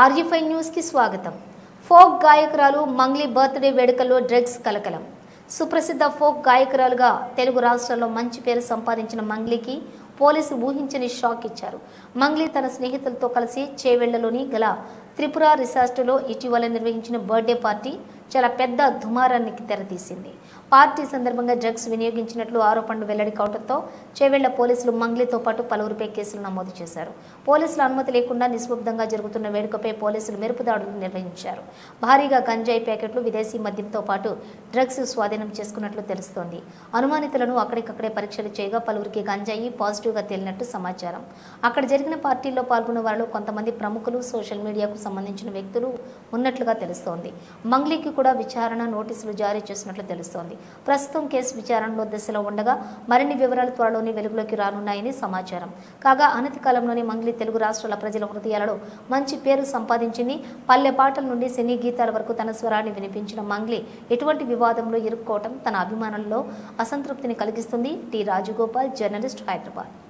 ఆర్జీఫై న్యూస్కి స్వాగతం. ఫోక్ గాయకురాలు మంగ్లీ బర్త్డే వేడుకల్లో డ్రగ్స్ కలకలం. సుప్రసిద్ధ ఫోక్ గాయకురాలుగా తెలుగు రాష్ట్రాల్లో మంచి పేరు సంపాదించిన మంగ్లీకి పోలీసులు ఊహించని షాక్ ఇచ్చారు. మంగ్లీ తన స్నేహితులతో కలిసి చేవెళ్ళలోని గల త్రిపుర రిసార్ట్లో ఇటీవల నిర్వహించిన బర్త్డే పార్టీ చాలా పెద్ద దుమారానికి తెరతీసింది. పార్టీ సందర్భంగా డ్రగ్స్ వినియోగించినట్లు ఆరోపణలు వెల్లడి కావడంతో చేవెళ్ళ పోలీసులు మంగ్లీతో పాటు పలువురిపై కేసులు నమోదు చేశారు. పోలీసుల అనుమతి లేకుండా నిశ్శబ్దంగా జరుగుతున్న వేడుకపై పోలీసులు మెరుపు దాడులు నిర్వహించారు. భారీగా గంజాయి ప్యాకెట్లు విదేశీ మద్యంతో పాటు డ్రగ్స్ స్వాధీనం చేసుకున్నట్లు తెలుస్తోంది. అనుమానితులను అక్కడికక్కడే పరీక్షలు చేయగా పలువురికి గంజాయి పాజిటివ్గా తేలినట్టు సమాచారం. అక్కడ జరిగిన పార్టీల్లో పాల్గొన్న వారిలో కొంతమంది ప్రముఖులు సోషల్ మీడియాకు సంబంధించిన వ్యక్తులు ఉన్నట్లుగా తెలుస్తోంది. మంగ్లీకి కూడా విచారణ నోటీసులు జారీ చేసినట్లు తెలుస్తోంది. ప్రస్తుతం కేసు విచారణలో దశలో ఉండగా మరిన్ని వివరాలు త్వరలోనే వెలుగులోకి రానున్నాయని సమాచారం. కాగా అనతి కాలంలోనే మంగ్లీ తెలుగు రాష్ట్రాల ప్రజల హృదయాలలో మంచి పేరు సంపాదించింది. పల్లె పాటల నుండి సినీ గీతాల వరకు తన స్వరాన్ని వినిపించిన మంగ్లీ ఎటువంటి వివాదంలో ఇరుక్కోవటం తన అభిమానుల్లో అసంతృప్తిని కలిగిస్తుంది. T Rajagopal journalist Hyderabad.